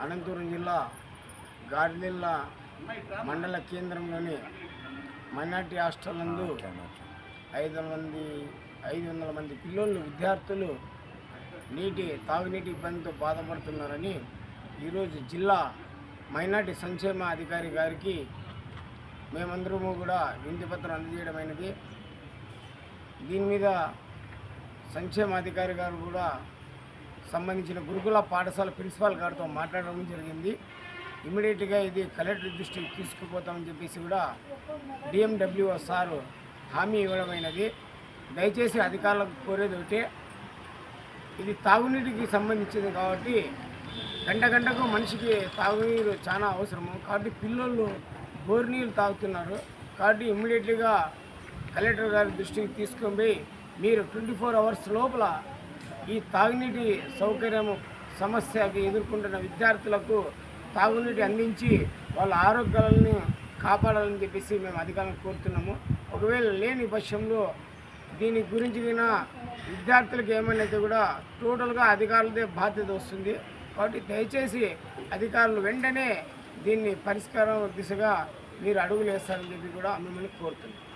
అనంతపురం జిల్లా గార్దిల్ల మండల కేంద్రంలోని మైనార్టీ హాస్టల్ నందు ఐదు మంది ఐదు వందల మంది పిల్లలు విద్యార్థులు నీటి తాగునీటి ఇబ్బందితో బాధపడుతున్నారని ఈరోజు జిల్లా మైనార్టీ సంక్షేమ అధికారి గారికి మేమందరము కూడా వింతిపత్రం అందజేయడమైనది దీని మీద సంక్షేమ అధికారి గారు కూడా సంబంధించిన గురుకుల పాఠశాల ప్రిన్సిపాల్ గారితో మాట్లాడడం జరిగింది. ఇమీడియట్గా ఇది కలెక్టర్ దృష్టికి తీసుకుపోతామని చెప్పేసి కూడా డిఎండబ్ల్యూఓ సారు హామీ ఇవ్వడమైనది. దయచేసి అధికారులకు కోరేది ఒకటే ఇది తాగునీటికి సంబంధించింది కాబట్టి గంట గంటకు మనిషికి తాగునీరు చాలా అవసరము. కాబట్టి పిల్లలు బోర్ నీళ్ళు తాగుతున్నారు. కాబట్టి ఇమ్మీడియట్లీగా కలెక్టర్ గారి దృష్టికి తీసుకొని పోయి మీరు ట్వంటీ ఫోర్ అవర్స్ లోపల ఈ తాగునీటి సౌకర్యం సమస్యకి ఎదుర్కొంటున్న విద్యార్థులకు తాగునీటి అందించి వాళ్ళ ఆరోగ్యాలను కాపాడాలని చెప్పేసి మేము అధికారులను కోరుతున్నాము. ఒకవేళ లేని పక్షంలో దీని గురించి విన విద్యార్థులకు ఏమైనా కూడా టోటల్గా అధికారులదే బాధ్యత వస్తుంది. కాబట్టి దయచేసి అధికారులు వెంటనే దీన్ని పరిష్కారం దిశగా మీరు అడుగులు వేస్తారని చెప్పి కూడా మిమ్మల్ని కోరుతున్నాం.